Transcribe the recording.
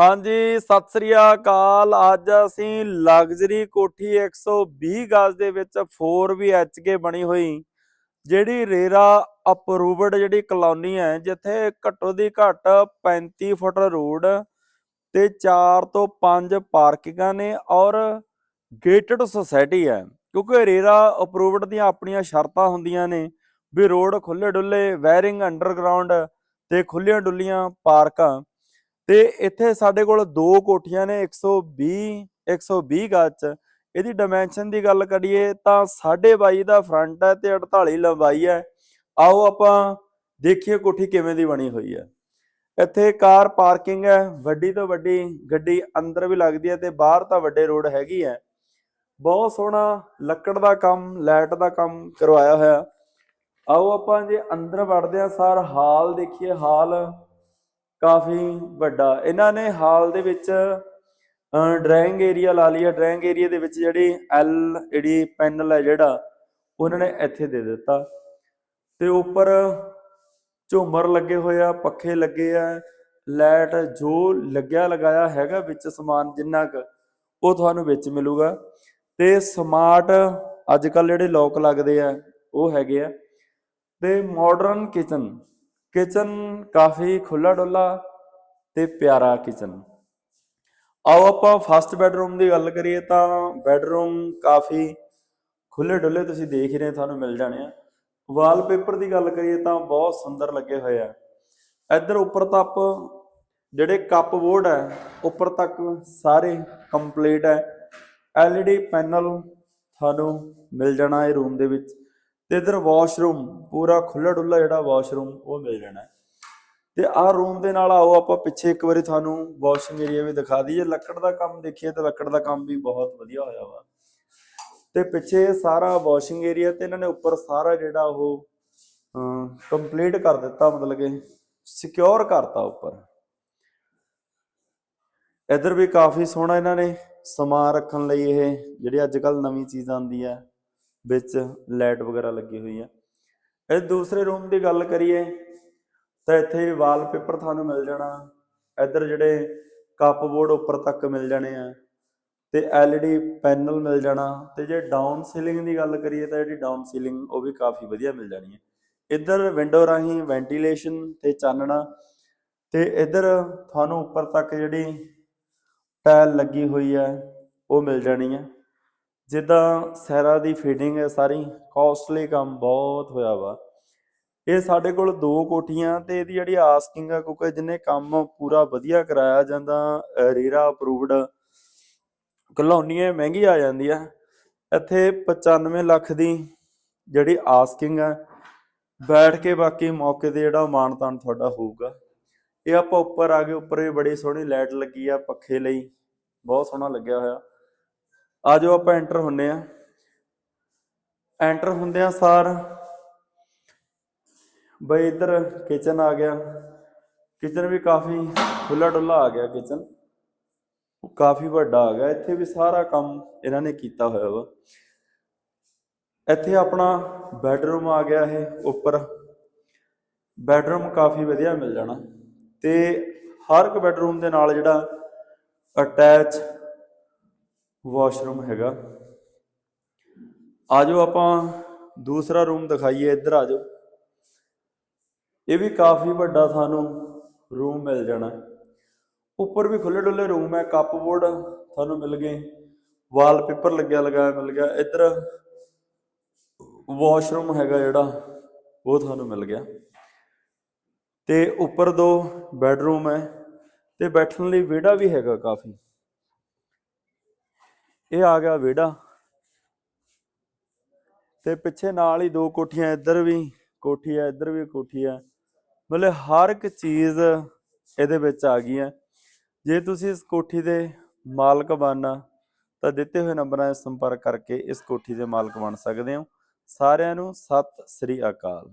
ਹਾਂਜੀ, ਸਤਿ ਸ੍ਰੀ ਅਕਾਲ। ਅੱਜ ਅਸੀਂ ਲਗਜ਼ਰੀ ਕੋਠੀ 120 ਗਜ਼ ਦੇ ਵਿੱਚ 4BHK ਬਣੀ ਹੋਈ, ਜਿਹੜੀ ਰੇਰਾ ਅਪਰੂਵਡ ਜਿਹੜੀ ਕਲੋਨੀ ਹੈ, ਜਿੱਥੇ ਘੱਟੋ ਦੀ ਘੱਟ 35 ਫੁੱਟ ਰੋਡ ਤੇ 4 ਤੋਂ 5 ਪਾਰਕਿੰਗਾਂ ਨੇ ਔਰ ਗੇਟਡ ਸੁਸਾਇਟੀ ਹੈ। ਕਿਉਂਕਿ ਰੇਰਾ ਅਪਰੂਵਡ ਦੀਆਂ ਆਪਣੀਆਂ ਸ਼ਰਤਾਂ ਹੁੰਦੀਆਂ ਨੇ ਵੀ ਰੋਡ ਖੁੱਲੇ ਡੁੱਲੇ ਵਾਇਰਿੰਗ ਅੰਡਰਗਰਾਉਂਡ ਤੇ ਖੁੱਲੀਆਂ ਡੁੱਲੀਆਂ ਪਾਰਕਾਂ। ਤੇ ਇੱਥੇ ਸਾਡੇ ਕੋਲ ਦੋ ਕੋਠੀਆਂ ਨੇ 120 120 ਗਜ਼ ਚ। ਇਹਦੀ ਡਾਈਮੈਂਸ਼ਨ ਦੀ ਗੱਲ ਕਰੀਏ ਤਾਂ 22.5 ਦਾ ਫਰੰਟ ਹੈ ਤੇ 48 ਲੰਬਾਈ ਹੈ। ਆਓ ਆਪਾਂ ਦੇਖੀਏ ਕੋਠੀ ਕਿਵੇਂ ਦੀ ਬਣੀ ਹੋਈ ਹੈ। ਇੱਥੇ ਕਾਰ ਪਾਰਕਿੰਗ ਹੈ, ਵੱਡੀ ਤੋਂ ਵੱਡੀ ਗੱਡੀ ਅੰਦਰ ਵੀ ਲੱਗਦੀ ਹੈ ਤੇ ਬਾਹਰ ਤਾਂ ਵੱਡੇ ਰੋਡ ਹੈਗੀ ਹੈ। ਬਹੁਤ ਸੋਹਣਾ ਲੱਕੜ ਦਾ ਕੰਮ, ਲਾਈਟ ਦਾ ਕੰਮ ਕਰਵਾਇਆ ਹੋਇਆ। ਆਓ ਆਪਾਂ ਜੇ ਅੰਦਰ ਵੜਦੇ ਆ ਸਾਰ ਹਾਲ ਦੇਖੀਏ, ਹਾਲ ਕਾਫੀ ਵੱਡਾ। ਇਹਨਾਂ ਨੇ ਹਾਲ ਦੇ ਵਿੱਚ ਡਰਾਇੰਗ ਏਰੀਆ ਲਾ ਲਿਆ ਡਰਾਇੰਗ ਏਰੀਆ ਦੇ ਵਿੱਚ ਜਿਹੜੀ ਐਲ ਜਿਹੜੀ ਪੈਨਲ ਹੈ ਜਿਹੜਾ, ਉਹਨਾਂ ਨੇ ਇੱਥੇ ਦੇ ਦਿੱਤਾ। ਤੇ ਉੱਪਰ ਝੂਮਰ ਲੱਗੇ ਹੋਏ ਆ, ਪੱਖੇ ਲੱਗੇ ਆ। ਲਾਈਟ ਜੋ ਲੱਗਿਆ ਲਗਾਇਆ ਹੈਗਾ ਵਿੱਚ ਸਮਾਨ ਜਿੰਨਾ ਕੁ, ਉਹ ਤੁਹਾਨੂੰ ਵਿੱਚ ਮਿਲੂਗਾ। ਤੇ ਸਮਾਰਟ ਅੱਜ ਕੱਲ ਜਿਹੜੇ ਲੋਕ ਲੱਗਦੇ ਆ, ਉਹ ਹੈਗੇ ਆ। ਤੇ ਮਾਡਰਨ ਕਿਚਨ ਕਿਚਨ ਕਾਫੀ ਖੁੱਲਾ ਡੁੱਲਾ ਤੇ ਪਿਆਰਾ ਕਿਚਨ। ਆਓ ਆਪਾਂ ਫਸਟ ਬੈਡਰੂਮ ਦੀ ਗੱਲ ਕਰੀਏ ਤਾਂ ਬੈਡਰੂਮ ਕਾਫੀ ਖੁੱਲੇ ਡੁੱਲੇ ਤੁਸੀਂ ਦੇਖ ਹੀ ਰਹੇ ਤੁਹਾਨੂੰ ਮਿਲ ਜਾਣੇ ਆ। ਵਾਲਪੇਪਰ ਦੀ ਗੱਲ ਕਰੀਏ ਤਾਂ ਬਹੁਤ ਸੁੰਦਰ ਲੱਗੇ ਹੋਏ ਆ। ਇੱਧਰ ਉੱਪਰ ਤੱਕ ਜਿਹੜੇ ਕੱਪ ਬੋਰਡ ਹੈ ਉੱਪਰ ਤੱਕ ਸਾਰੇ ਕੰਪਲੀਟ ਹੈ LED ਪੈਨਲ ਤੁਹਾਨੂੰ ਮਿਲ ਜਾਣਾ ਇਹ ਰੂਮ ਦੇ ਵਿੱਚ। ਤੇ ਇਧਰ ਵਾਸ਼ਰੂਮ ਪੂਰਾ ਖੁੱਲਾ ਡੁੱਲਾ ਜਿਹੜਾ ਵਾਸ਼ਰੂਮ ਉਹ ਮਿਲ ਜਾਣਾ। ਹੈ। ਤੇ ਆਹ ਰੂਮ ਦੇ ਨਾਲ ਆਓ ਆਪਾਂ, ਪਿੱਛੇ ਇੱਕ ਵਾਰੀ ਤੁਹਾਨੂੰ ਵਾਸ਼ਿੰਗ ਏਰੀਆ ਵੀ ਦਿਖਾ ਦਈਏ। ਲੱਕੜ ਦਾ ਕੰਮ ਦੇਖੀਏ ਤਾਂ ਲੱਕੜ ਦਾ ਕੰਮ ਵੀ ਬਹੁਤ ਵਧੀਆ ਹੋਇਆ ਵਾ। ਤੇ ਪਿੱਛੇ ਸਾਰਾ ਵਾਸ਼ਿੰਗ ਏਰੀਆ ਤੇ ਇਹਨਾਂ ਨੇ ਉੱਪਰ ਸਾਰਾ ਜਿਹੜਾ ਉਹ ਕੰਪਲੀਟ ਕਰ ਦਿੱਤਾ, ਮਤਲਬ ਕਿ ਸਿਕਿਉਰ ਕਰਤਾ ਉੱਪਰ। ਇਧਰ ਵੀ ਕਾਫੀ ਸੋਹਣਾ ਇਹਨਾਂ ਨੇ ਸਮਾਨ ਰੱਖਣ ਲਈ ਇਹ, ਜਿਹੜੀ ਅੱਜ ਕੱਲ ਨਵੀਂ ਚੀਜ਼ ਆਂਦੀ ਹੈ, ਵਿੱਚ ਲਾਈਟ ਵਗੈਰਾ ਲੱਗੀ ਹੋਈ ਹੈ। ਇਹ ਦੂਸਰੇ ਰੂਮ ਦੀ ਗੱਲ ਕਰੀਏ, ਤਾਂ ਇੱਥੇ ਵਾਲਪੇਪਰ ਤੁਹਾਨੂੰ ਮਿਲ ਜਾਣਾ। ਇੱਧਰ ਜਿਹੜੇ ਕੱਪਬੋਰਡ ਉੱਪਰ ਤੱਕ ਮਿਲ ਜਾਣੇ ਆ ਤੇ LED ਪੈਨਲ ਮਿਲ ਜਾਣਾ ਤੇ ਜੇ ਡਾਊਨ ਸੀਲਿੰਗ ਦੀ ਗੱਲ ਕਰੀਏ ਤਾਂ ਜਿਹੜੀ ਡਾਊਨ ਸੀਲਿੰਗ ਉਹ ਵੀ ਕਾਫੀ ਵਧੀਆ ਮਿਲ ਜਾਣੀ ਹੈ। ਇੱਧਰ ਵਿੰਡੋ ਰਾਹੀਂ ਵੈਂਟੀਲੇਸ਼ਨ ਤੇ ਚਾਨਣਾ ਤੇ ਇੱਧਰ ਤੁਹਾਨੂੰ ਉੱਪਰ ਤੱਕ ਜਿਹੜੀ ਟਾਇਲ ਲੱਗੀ ਹੋਈ ਹੈ ਉਹ ਮਿਲ ਜਾਣੀ ਹੈ। ਜਿੱਦਾਂ ਸੈਰਾ ਦੀ ਫੀਡਿੰਗ ਹੈ ਸਾਰੀ ਕਾਸਟਲੀ ਕੰਮ ਬਹੁਤ ਹੋਇਆ ਵਾ। ਇਹ ਸਾਡੇ ਕੋਲ ਦੋ ਕੋਠੀਆਂ ਤੇ ਇਹਦੀ ਜਿਹੜੀ ਆਸਕਿੰਗ ਆ, ਕਿਉਂਕਿ ਜਿੰਨੇ ਕੰਮ ਪੂਰਾ ਵਧੀਆ ਕਰਾਇਆ, ਜਾਂਦਾ, ਅਹ, ਰੀਰਾ ਅਪਰੂਵਡ ਕਲੋਨੀ ਮਹਿੰਗੀ ਆ ਜਾਂਦੀ ਆ ਇੱਥੇ 95 ਲੱਖ ਦੀ ਜਿਹੜੀ ਆਸਕਿੰਗ ਹੈ ਬੈਠ ਕੇ ਬਾਕੀ ਮੌਕੇ ਤੇ ਜਿਹੜਾ ਮਾਨਤਾਨ ਤੁਹਾਡਾ ਹੋਊਗਾ। ਇਹ ਆਪਾਂ ਉੱਪਰ ਆ ਗਏ, ਉੱਪਰ ਵੀ ਬੜੀ ਸੋਹਣੀ ਲਾਈਟ ਲੱਗੀ ਆ ਪੱਖੇ ਲਈ, ਬਹੁਤ ਸੋਹਣਾ ਲੱਗਿਆ ਹੋਇਆ। ਆ ਜਾਓ ਆਪਾਂ ਐਂਟਰ ਹੁੰਨੇ ਆ ਐਂਟਰ ਹੁੰਦਿਆਂ ਸਾਰ। ਬਈ ਇੱਧਰ ਕਿਚਨ ਆ ਗਿਆ। ਕਿਚਨ ਵੀ ਕਾਫੀ ਖੁੱਲਾ ਡੁੱਲਾ ਆ ਗਿਆ ਕਿਚਨ ਉਹ ਕਾਫੀ ਵੱਡਾ ਆ ਗਿਆ। ਇੱਥੇ ਵੀ ਸਾਰਾ ਕੰਮ ਇਹਨਾਂ ਨੇ ਕੀਤਾ ਹੋਇਆ ਵਾ। ਇੱਥੇ ਆਪਣਾ ਬੈਡਰੂਮ ਆ ਗਿਆ ਇਹ ਉੱਪਰ। ਬੈਡਰੂਮ ਕਾਫੀ ਵਧੀਆ ਮਿਲ ਜਾਣਾ। ਤੇ ਹਰ ਇੱਕ ਬੈਡਰੂਮ ਦੇ ਨਾਲ ਜਿਹੜਾ ਅਟੈਚ ਵਾਸ਼ਰੂਮ ਹੈਗਾ। ਆਜੋ ਆਪਾਂ ਦੂਸਰਾ ਰੂਮ ਦਿਖਾਈਏ, ਇੱਧਰ ਆਜੋ। ਇਹ ਵੀ ਕਾਫੀ ਵੱਡਾ ਤੁਹਾਨੂੰ ਰੂਮ ਮਿਲ ਜਾਣਾ। ਉੱਪਰ ਵੀ ਖੁੱਲੇ ਡੁੱਲੇ ਰੂਮ ਹੈ, ਕੱਪ ਬੋਰਡ ਤੁਹਾਨੂੰ ਮਿਲ ਗਏ, ਵਾਲਪੇਪਰ ਲੱਗਿਆ, ਲਗਾਇਆ ਮਿਲ ਗਿਆ। ਇੱਧਰ ਵਾਸ਼ਰੂਮ ਹੈਗਾ ਜਿਹੜਾ, ਉਹ ਤੁਹਾਨੂੰ ਮਿਲ ਗਿਆ। ਤੇ ਉੱਪਰ ਦੋ ਬੈੱਡਰੂਮ ਹੈ, ਤੇ ਬੈਠਣ ਲਈ ਵਿਹੜਾ ਵੀ ਹੈਗਾ ਕਾਫੀ। ਇਹ ਆ ਗਿਆ ਵਿਹੜਾ। ਤੇ ਪਿੱਛੇ ਨਾਲ ਹੀ ਦੋ ਕੋਠੀਆਂ, ਇੱਧਰ ਵੀ ਕੋਠੀ ਹੈ, ਇੱਧਰ ਵੀ ਕੋਠੀ ਹੈ। ਮਤਲਬ ਹਰ ਇੱਕ ਚੀਜ਼ ਇਹਦੇ ਵਿੱਚ ਆ ਗਈ ਹੈ। ਜੇ ਤੁਸੀਂ ਇਸ ਕੋਠੀ ਦੇ ਮਾਲਕ ਬਣਨਾ, ਤਾਂ ਦਿੱਤੇ ਹੋਏ ਨੰਬਰਾਂ 'ਤੇ ਸੰਪਰਕ ਕਰਕੇ ਇਸ ਕੋਠੀ ਦੇ ਮਾਲਕ ਬਣ ਸਕਦੇ ਹੋ। ਸਾਰਿਆਂ ਨੂੰ ਸਤਿ ਸ੍ਰੀ ਅਕਾਲ।